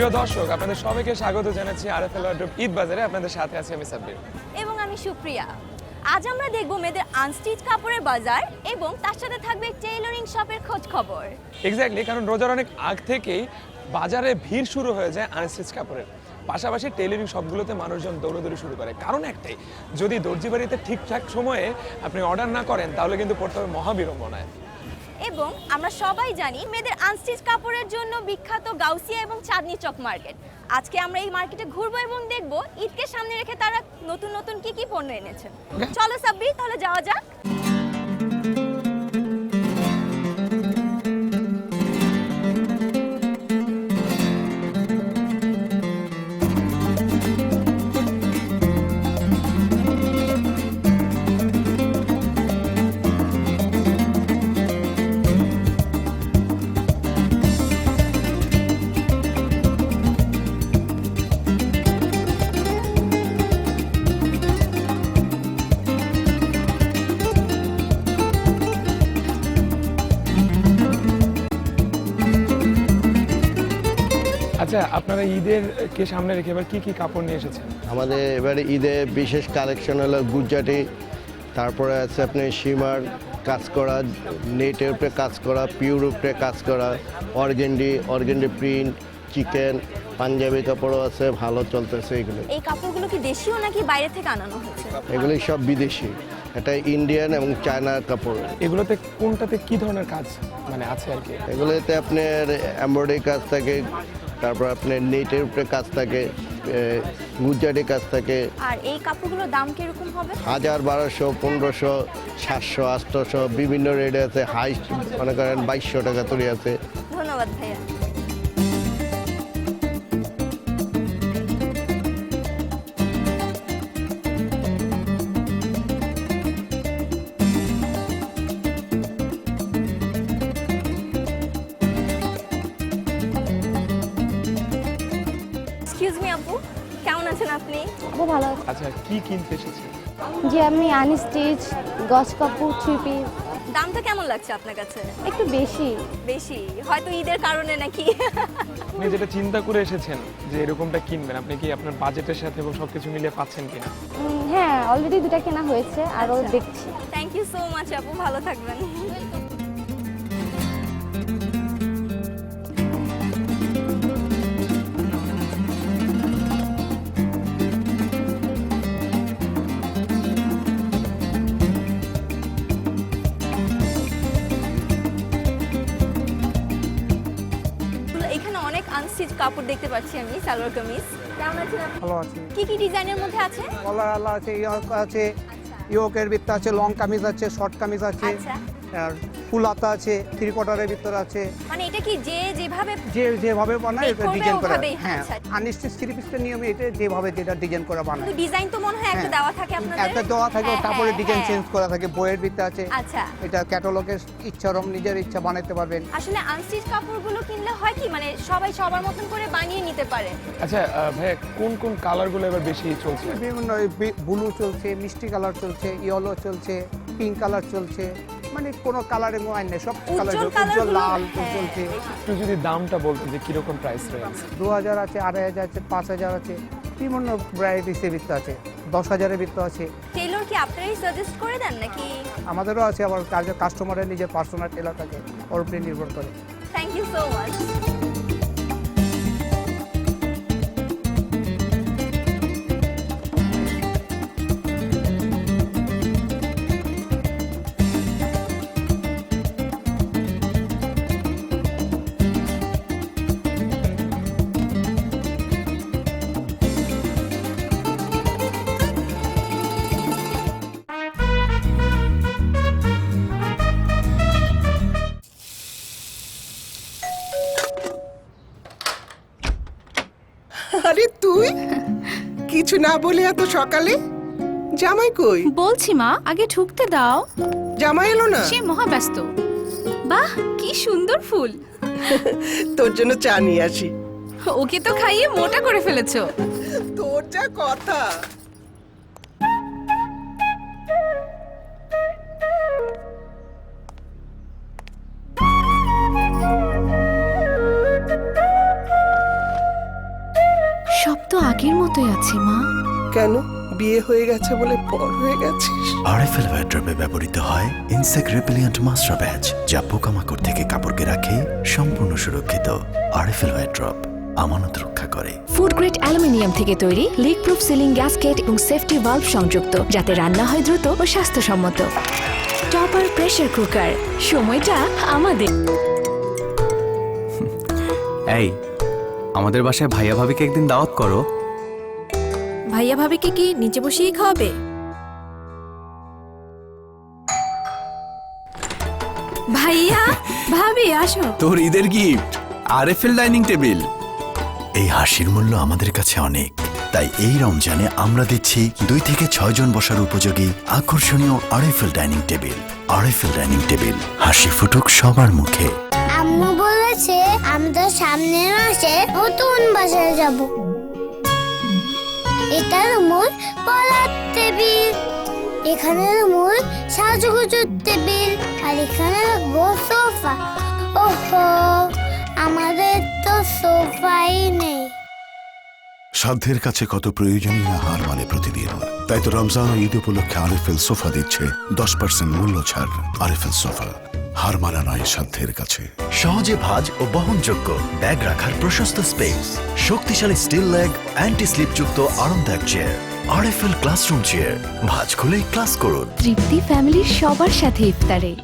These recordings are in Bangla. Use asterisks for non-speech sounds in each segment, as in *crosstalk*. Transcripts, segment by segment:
প্রিয় দর্শক আপনাদের সবাইকে স্বাগত জানাচ্ছি আরএফএল ঈদ বাজারে। আপনাদের সাথে আছি আমি সাব্বির। এবং আমি সুপ্রিয়া। আজ আমরা দেখব মেয়েদের আনস্টিচ কাপড়ের বাজার এবং তার সাথে থাকবে টেইলরিং শপের খোঁজ খবর। এক্স্যাক্টলি কারণ রোজার অনেক আগ থেকেই বাজারে ভিড় শুরু হয়ে যায় আনস্টিচ কাপড়ের। পাশাপাশি টেইলরিং শপগুলোতে মানুষজন দৌড়দৌড়ি শুরু করে। কারণ একটাই যদি দর্জি বাড়িতে ঠিকঠাক সময়ে আপনি অর্ডার না করেন তাহলে কিন্তু পড়তে হবে মহাবিড়ম্বনায়। এবং আমরা সবাই জানি মেয়েদের আনস্টিচ কাপড়ের জন্য বিখ্যাত গাউসিয়া এবং চাঁদনি চক মার্কেট। আজকে আমরা এই মার্কেটে ঘুরবো এবং দেখব ঈদকে সামনে রেখে তারা নতুন নতুন কি কি পণ্য এনেছে। চলো সাব্বি তাহলে যাওয়া যাক। আপনারা ঈদের কে সামনে রেখে এবার কি কি কাপড় নিয়ে এসেছেন? আমাদের এবারে ঈদে বিশেষ কালেকশন হলো গুজরাটি তারপরে আছে আপনি সীমার কাজ করা নেটের উপরে কাজ করা পিওর উপরে কাজ করা organdy organdy print chikan Punjabi কাপড়ও আছে ভালো চলতেছে এগুলো। এই কাপড়গুলো কি দেশীয় নাকি বাইরে থেকে আনানো হয়েছে এগুলি সব বিদেশি এটা ইন্ডিয়ান এবং চায়নার কাপড়। এগুলোতে কোনটাতে কি ধরনের কাজ মানে আছে আর কি? এগুলোতে আপনার এমব্রয়ডারি কাজ থাকে তারপর আপনার নেটের উপরে কাজ থাকে গুজরাটি কাজ থাকে। আর এই কাপড়গুলোর দাম কীরকম হবে? হাজার বারোশো পনেরোশো সাতশো আটশোশো বিভিন্ন রেটে আছে হাই মনে করেন বাইশশো টাকা তৈরি আছে। ধন্যবাদ ভাইয়া। এক্সকিউজ মি আপু। কেমন আছেন আপনি? খুব ভালো আচ্ছা কি কিনতে এসেছেন? যে আমি আনস্টিচ গজ কাপড় থ্রি পিস দামটা কেমন লাগছে আপনার কাছে? একটু বেশি। বেশি? হয়তো ঈদের কারণে নাকি? আপনি যেটা চিন্তা করে এসেছেন যে এরকমটা কিনবেন আপনি কি আপনার বাজেটের সাথে এবং সবকিছু মিলিয়ে পাচ্ছেন কিনা? উম, হ্যাঁ অলরেডি দুটা কেনা হয়েছে আরও দেখছি। থ্যাংক ইউ সো মাচ আপু। ভালো থাকবেন। দেখতে পাচ্ছি আমি সালোয়ার কামিজ। কেমন আছেন আপনি? ভালো আছি। কি কি ডিজাইনের মধ্যে আছে? কলার আলা আছে ইয়ার্ক আছে ইয়কের ভিতরে আছে লং কামিজ আছে শর্ট কামিজ আছে আচ্ছা। আর ফুল হাতা আছে থ্রি কোয়ার্টারের ভিতরে আছে। মানে এটা কি যে যেভাবে যে যেভাবে বানায় এটা ডিজাইন করা। হ্যাঁ আচ্ছা। আনস্টিচ থ্রি পিসের নিয়মে এটা যেভাবে যেটা ডিজাইন করা বানায়। কিন্তু ডিজাইন তো মনে হয় একটা হ্যাঁ। দেওয়া থাকে আপনাদের? একটা দেওয়া থাকে হ্যাঁ, তারপরে ডিজাইন হ্যাঁ। চেঞ্জ করা থাকে বইয়ের ভিতরে আছে। আচ্ছা। এটা ক্যাটালগের ইচ্ছা রকম নিজের ইচ্ছা বানাতে পারবেন। আসলে আনস্টিচ কাপড়গুলো কিনলে হয় কি? মানে সবাই সবার মতন করে বানিয়ে নিতে পারে। আচ্ছা ভাইয়া কোন কোন কালারগুলো এবার বেশি চলছে? বিভিন্ন ব্লু চলছে মিষ্টি কালার চলছে ইয়েলো চলছে পিঙ্ক কালার চলছে মানে কোনো কালারের মোয়াইন নেই সব কালার উজ্জ্বল লাল হ্যাঁ, চলছে। একটু যদি দামটা বলতেন যে কীরকম প্রাইস রেঞ্জ দু হাজার আছে আড়াই হাজার আছে পাঁচ হাজার আছে বিভিন্ন ভ্যারাইটিসের ভিত্তি আছে দশ হাজারের ভিত্তি আছে। টেলর কি আপনারাই সাজেস্ট করে দেন নাকি? আমাদেরও আছে আবার কাস্টমারের নিজের পার্সোনাল টেলার থাকে ওর উপরে নির্ভর করে। থ্যাংক ইউ সো মাচ কিছু না বলে এত সকালে? জামাই কই? বলছি মা আগে ঢুকতে দাও। জামাই এলো না? সে মহাব্যস্ত বাহ কি সুন্দর ফুল। *laughs* তোর জন্য চা নিয়ে আসি। ওকে তো খাইয়ে মোটা করে ফেলেছো। তোর যা কথা। মতোই আছি মা। কেন? বিয়ে হয়ে গেছে বলে পর হয়ে গেছিস? আরএফএল ওয়ার্ড্রপে ব্যবহৃত হয় ইনসেক্ট রেপিলিয়েন্ট মাস্টার ব্যাচ যা পোকামাকড় থেকে কাপড়কে রাখে সম্পূর্ণ সুরক্ষিত। আরএফএল ওয়ার্ড্রপ আমানত রক্ষা করে। ফুড গ্রেড অ্যালুমিনিয়াম থেকে তৈরি লিক প্রুফ সিলিং গ্যাসকেট এবং সেফটি ভালভ সংযুক্ত যাতে রান্না হয় দ্রুত ও স্বাস্থ্যসম্মত। টপার প্রেসার কুকার সময়টা আমাদের। এই আমাদের বাসায় ভাইয়া ভাবিকে একদিন দাওয়াত করো। ভাইয়া ভাবিকে কি নিচে বসিয়ে খাওয়াবে? ভাইয়া ভাবি আসো। তোর ঈদের গিফট আরএফএল ডাইনিং টেবিল। এই হাসির মূল্য আমাদের কাছে অনেক তাই এই রমজানে আমরা দিচ্ছি দুই থেকে ছয় জন বসার উপযোগী আকর্ষণীয় RFL dining table. RFL dining table হাসি ফুটুক সবার মুখে। আম্মু বলেছে আমরা সামনের মাসে নতুন বাসায় যাব। এটার মূল পলার টেবিল। এখানের মূল সাজুগুজুর টেবিল। আর এখানে রাখব সোফা। ওহো, আমাদের তো সোফাই নেই। সাধ্যের কাছে কত প্রয়োজনীয় না মানে প্রতিদিন। তাই তো রমজান ঈদ উপলক্ষে আরএফএল সোফা দিচ্ছে দশ পার্সেন্ট মূল্য ছাড় আরএফএল সোফা। হার মানা নয় সাধ্যের কাছে। সহজে ভাজ ও বহনযোগ্য ব্যাগ রাখার প্রশস্ত স্পেস। শক্তিশালী স্টিল লেগ অ্যান্টি স্লিপ যুক্ত আরামদায়ক চেয়ার আরএফএল ক্লাসরুম চেয়ার ভাজ খুলেই ক্লাস করুন। তৃপ্তি ফ্যামিলির সবার সাথে ইফতারে।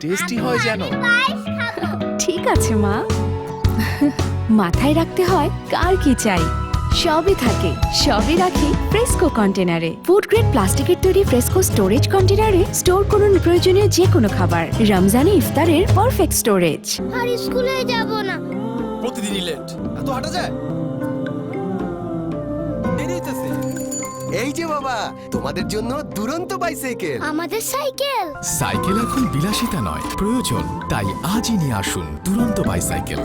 টেস্টি হয় যেন। ঠিক আছে মা। মাথায় রাখতে হয় কার কি চাই। সবই থাকে সবই রাখি ফ্রেস্কো কন্টেনারে ফুড গ্রেড প্লাস্টিকের তৈরি ফ্রেস্কো স্টোরেজ কন্টেনারে স্টোর করুন প্রয়োজনীয় যে কোনো খাবার। রমজানে ইফতারের পারফেক্ট স্টোরেজ আর স্কুলে যাব না। প্রতিদিনই লেট এত হাঁটা যায়? এই যে বাবা তোমাদের জন্য দুরন্ত বাইসাইকেল আমাদের সাইকেল। সাইকেল এখন বিলাসিতা নয় প্রয়োজন। তাই আজই নিয়ে আসুন দুরন্ত বাইসাইকেল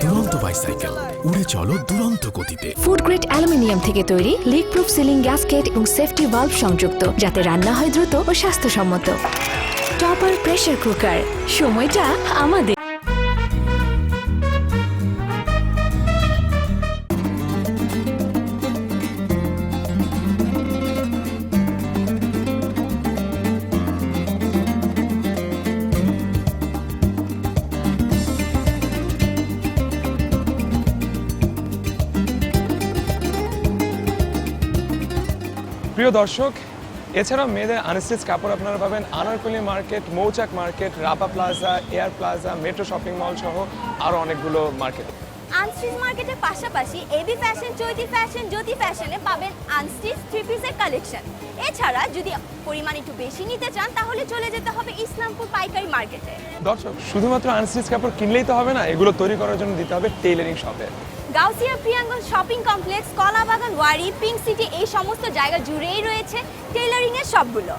দুরন্ত বাইসাইকেল উড়ে চলো দুরন্ত গতিতে। ফুড গ্রেড অ্যালুমিনিয়াম থেকে তৈরি লিক প্রুফ সিলিং গ্যাসকেট এবং সেফটি ভালভ সংযুক্ত, যাতে রান্না হয় দ্রুত ও স্বাস্থ্যসম্মত। টপার প্রেসার কুকার সময়টা আমাদের। প্রিয় দর্শক এছাড়াও মেয়েদের আনস্টিচ কাপড় আপনারা পাবেন Anarkali market Mouchak market Rapa plaza air plaza metro shopping mall সহ আরও অনেকগুলো মার্কেট। আনস্টিচ মার্কেটের পাশাপাশি AB fashion Chaiti fashion Jyoti ফ্যাশনে পাবেন আনস্টিচ থ্রি পিসের কালেকশন এছাড়া যদি পরিমাণ একটু বেশি নিতে চান তাহলে চলে যেতে হবে ইসলামপুর পাইকারি মার্কেটে। দর্শক শুধুমাত্র আনস্টিচ কাপড় কিনলেই তো হবে না এগুলো তৈরি করার জন্য দিতে হবে টেইলারিং শপে Gausia Priyangan shopping complex Kalabagan Wari pink city এই সমস্ত জায়গা জুড়েই রয়েছে টেইলারিং এর সবগুলো।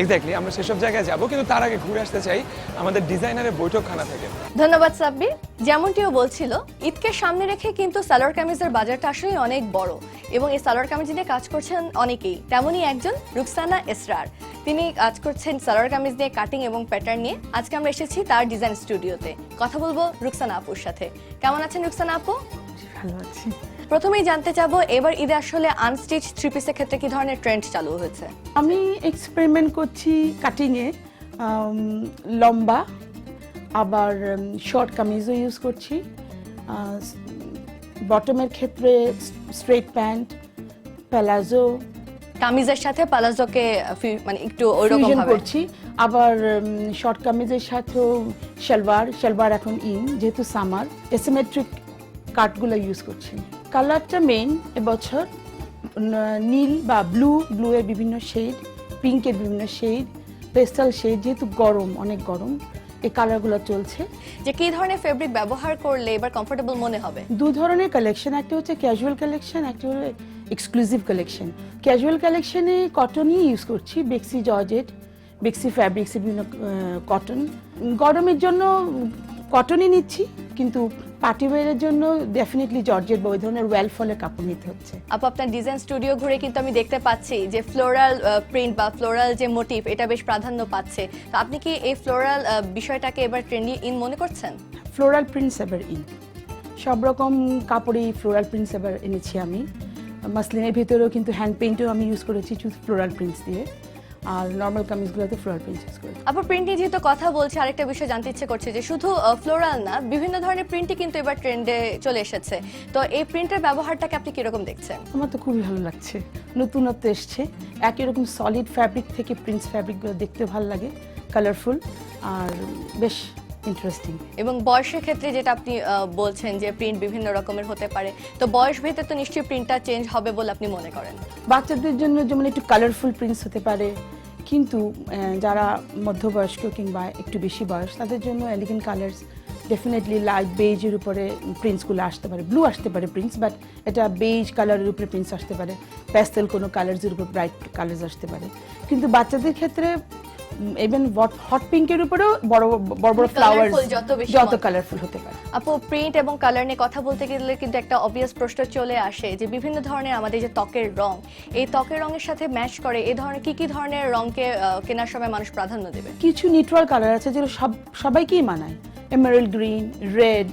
এক্স্যাক্টলি আমরা সেসব জায়গায় যাব কিন্তু তার আগে ঘুরে আসতে চাই আমাদের ডিজাইনারের বৈঠকখানা থেকে। ধন্যবাদ সাব্বির। যেমনটিও বলছিল ঈদকে সামনে রেখে কিন্তু সালোয়ার কামিজের বাজারটা আসলে অনেক বড় এবং এই সালোয়ার কামিজ নিয়ে কাজ করছেন অনেকেই। তেমনই একজন রুকসানা এসরার। তিনি কাজ করছেন সালোয়ার কামিজ নিয়ে কাটিং এবং প্যাটার্ন নিয়ে। আজকে আমরা এসেছি তার ডিজাইন স্টুডিওতে কথা বলব রুকসানা আপুর সাথে। কেমন আছেন রুকসানা আপু? ভালো আছি। প্রথমেই জানতে চাবো এবার ঈদে আসলে আনস্টিচ থ্রি পিসের ক্ষেত্রে কি ধরনের ট্রেন্ড চালু হয়েছে? আমি এক্সপেরিমেন্ট করছি কাটিংয়ে লম্বা আবার শর্ট কামিজও ইউজ করছি বটমের ক্ষেত্রে স্ট্রেট প্যান্ট প্যালাজো কামিজের সাথে পালাজোকে ফি- মানে একটু ওইরকম করছি আবার শর্ট কামিজের সাথেও সালোয়ার সালোয়ার এখন ইন যেহেতু সামার এসিমেট্রিক কাটগুলো ইউজ করছি। কালারটা মেইন এবছর নীল বা ব্লু ব্লু এর বিভিন্ন শেড পিঙ্কের বিভিন্ন শেড পেস্টাল শেড যেহেতু গরম অনেক গরম এই কালারগুলো চলছে। যে কি ধরনের ফেব্রিক ব্যবহার করলে এবার কমফোর্টেবল মনে হবে? দু ধরনের কালেকশন একটা হচ্ছে ক্যাজুয়াল কালেকশন একটা হলো এক্সক্লুসিভ কালেকশন ক্যাজুয়াল কালেকশনে কটনই ইউজ করছি বেক্সি জর্জেট বেক্সি ফ্যাব্রিক্স বিভিন্ন কটন গরমের জন্য কটনই নিচ্ছি কিন্তু পার্টি ওয়ারের জন্য ডেফিনেটলি জর্জেট বা ওই ধরনের ওয়েল ফলের কাপড় নিতে হচ্ছে। আপু আপনার ডিজাইন স্টুডিও ঘুরে কিন্তু আমি দেখতে পাচ্ছি যে ফ্লোরাল প্রিন্ট বা ফ্লোরাল যে মোটিভ এটা বেশ প্রাধান্য পাচ্ছে। তো আপনি কি এই ফ্লোরাল বিষয়টাকে এবার ট্রেন্ডি ইন মনে করছেন? ফ্লোরাল প্রিন্টস এবার ইন সব রকম কাপড়েই ফ্লোরাল প্রিন্টস এবার এনেছি আমি। মাসলিনের ভিতরেও কিন্তু হ্যান্ড পেইন্টও আমি ইউজ করেছি ফ্লোরাল প্রিন্টস দিয়ে। আর নর্মাল কামিজগুলোতে ফ্লোরাল প্রিন্ট ইউজ করি। আপু প্রিন্ট নিয়ে যেহেতু কথা বলছে আরেকটা বিষয় জানতে ইচ্ছে করছে যে শুধু ফ্লোরাল না বিভিন্ন ধরনের প্রিন্টই কিন্তু এবার ট্রেন্ডে চলে এসেছে। তো এই প্রিন্টের ব্যবহারটাকে আপনি কীরকম দেখছেন? আমার তো খুবই ভালো লাগছে। নতুনত্ব এসছে। একই রকম সলিড ফ্যাব্রিক থেকে প্রিন্টস ফ্যাব্রিকগুলো দেখতে ভালো লাগে কালারফুল আর বেশ ইন্টারেস্টিং এবং বয়সের ক্ষেত্রে যেটা আপনি বলছেন যে প্রিন্ট বিভিন্ন রকমের হতে পারে, তো বয়স ভেদে তো নিশ্চয়ই প্রিন্টটা চেঞ্জ হবে বলে আপনি মনে করেন? বাচ্চাদের জন্য যেমন একটু কালারফুল প্রিন্টস হতে পারে, কিন্তু যারা মধ্যবয়স্ক কিংবা একটু বেশি বয়স, তাদের জন্য এলিগেন্ট কালার্স ডেফিনেটলি লাইট বেজের উপরে প্রিন্টসগুলো আসতে পারে। ব্লু আসতে পারে প্রিন্টস বাট এটা বেজ কালারের উপরে প্রিন্টস আসতে পারে। প্যাস্টেল কোনো কালার্সের উপর ব্রাইট কালার্স আসতে পারে। কিন্তু বাচ্চাদের ক্ষেত্রে ইভেন হট পিঙ্কের উপরেও বড় বড় বড় ফ্লাওয়ার যত বেশি যত কালারফুল হতে পারে। আপু প্রিন্ট এবং কালার নিয়ে কথা বলতে গেলে কিন্তু একটা অবভিয়াস প্রশ্ন চলে আসে যে বিভিন্ন ধরনের আমাদের যে ত্বকের রং এই ত্বকের রঙের সাথে ম্যাচ করে এই ধরনের কি কি ধরনের রংকে আহ, কেনার সময় মানুষ প্রাধান্য দেবে? কিছু নিউট্রাল কালার আছে যেগুলো সব সবাইকেই মানায়। এমারেল গ্রিন রেড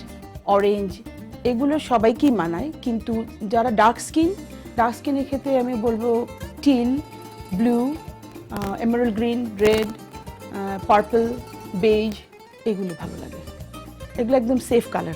অরেঞ্জ এগুলো সবাইকেই মানায়। কিন্তু যারা ডার্ক স্কিন ডার্ক স্কিনের ক্ষেত্রে আমি বলব teal blue emerald green red purple beige এগুলো ভালো লাগে। এগুলো একদম সেফ কালার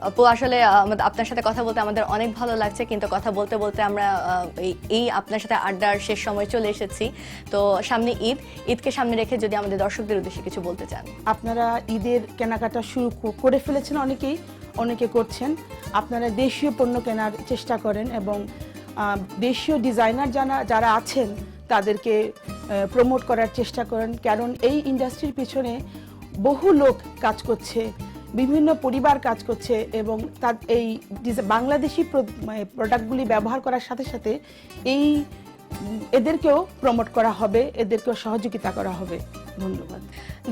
আপু আসলে আমাদের- আপনার সাথে কথা বলতে আমাদের অনেক ভালো লাগছে কিন্তু কথা বলতে বলতে আমরা এই- এই আপনার সাথে আড্ডার শেষ সময় চলে এসেছি। তো সামনে ঈদ ঈদকে সামনে রেখে যদি আমাদের দর্শকদের উদ্দেশ্যে কিছু বলতে চান। আপনারা ঈদের কেনাকাটা শুরু করে ফেলেছেন অনেকেই অনেকে করছেন। আপনারা দেশীয় পণ্য কেনার চেষ্টা করেন এবং দেশীয় ডিজাইনার যারা যারা আছেন তাদেরকে প্রমোট করার চেষ্টা করেন। কারণ এই ইন্ডাস্ট্রির পিছনে বহু লোক কাজ করছে, বিভিন্ন পরিবার কাজ করছে এবং তার এই বাংলাদেশি প্রোডাক্টগুলি ব্যবহার করার সাথে সাথে এই, এদেরকেও প্রমোট করা হবে, এদেরকেও সহযোগিতা করা হবে। ধন্যবাদ।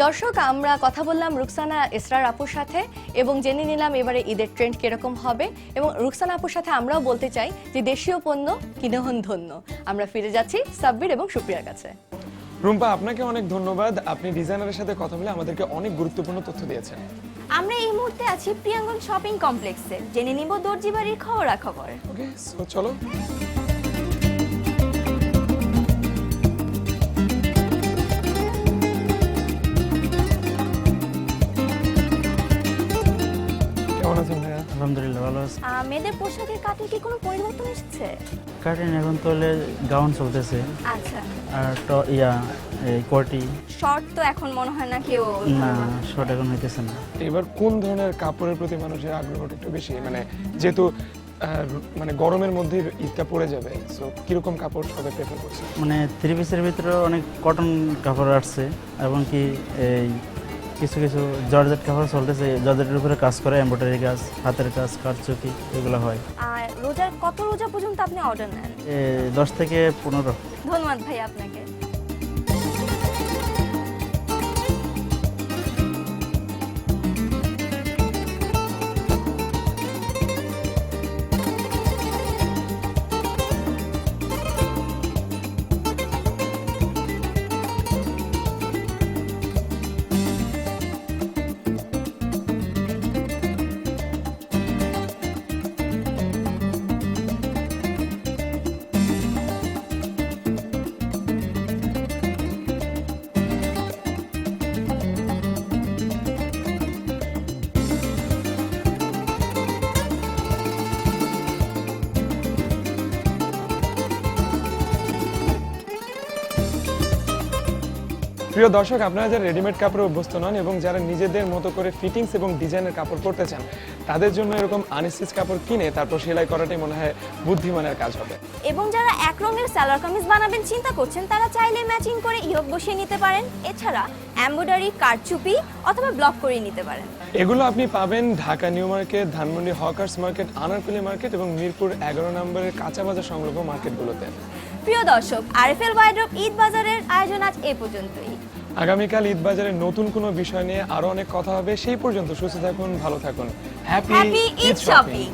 দর্শক আমরা কথা বললাম রুকসানা ইসরার আপুর সাথে এবং জেনে নিলাম এবারে ঈদের ট্রেন্ড কীরকম হবে এবং রুকসানা আপুর সাথে আমরাও বলতে চাই যে দেশীয় পণ্য কিনহন ধন্য। আমরা ফিরে যাচ্ছি সাব্বির এবং সুপ্রিয়ার কাছে। রুম্পা আপনাকে অনেক ধন্যবাদ। আপনি ডিজাইনারের সাথে কথা বলে আমাদেরকে অনেক গুরুত্বপূর্ণ তথ্য দিয়েছেন। আমরা এই মুহূর্তে আছি প্রিয়াঙ্গন শপিং কমপ্লেক্সে। জেনে নিব দর্জি বাড়ির খবরাখবর। ওকে সো চলো। ভালো আছে মেয়েদের পোশাকের কাটে কি কোনো পরিবর্তন এসেছে? কাটিং এখন তো গাউন চলতেছে। আচ্ছা। আর তো ইয়া এই কোটি। শর্ট তো এখন মনে হয় না কেউ না শর্ট এখন হইতেছে না। এবার কোন ধরনের কাপড়ের প্রতি মানুষের আগ্রহটা একটু বেশি? মানে যেহেতু মানে গরমের মধ্যে ঈদটা পড়ে যাবে সো কীরকম কাপড় সবাই প্রেফার করছে? মানে থ্রি পিসের ভিতরে অনেক কটন কাপড় আসছে এবং কি এই কিছু কিছু জর্জেট কাপড় চলতেছে জর্জেটের উপরে কাজ করে এমব্রয়ডারি কাজ হাতের কাজ কারচুপি এগুলো হয়। আর রোজার কত রোজা পর্যন্ত আপনি অর্ডার নেন? দশ থেকে পনেরো। ধন্যবাদ ভাই আপনাকে। প্রিয় দর্শক আপনারা যারা রেডিমেড কাপড়ে অভ্যস্ত নন এবং যারা নিজেদের মতো করে ফিটিংস এবং ডিজাইনের কাপড় করতে চান তাদের জন্য এরকম আনস্টিচ কাপড় কিনে তারপর সেলাই করাটাই মনে হয় বুদ্ধিমানের কাজ হবে। এবং যারা এক রঙের সালোয়ার কামিজ বানাবেন চিন্তা করছেন তারা চাইলে ম্যাচিং করে ইয়োগ বসিয়ে নিতে পারেন। এছাড়া এমব্রয়ডারি কারচুপি অথবা ব্লক করে নিতে পারেন। এগুলো আপনি পাবেন Dhaka new market Dhanmondi hawkers market Anarkali market এবং মিরপুর এগারো নম্বরের কাঁচা বাজার সংলগ্ন মার্কেটগুলোতে প্রিয় দর্শক আরএফএল ওয়াইড্রপ ঈদ বাজারের আয়োজন আজ এ পর্যন্তই। আগামীকাল ঈদ বাজারে নতুন কোনো বিষয় নিয়ে আরও অনেক কথা হবে সেই পর্যন্ত সুস্থ থাকুন ভালো থাকুন। Happy happy Eid shopping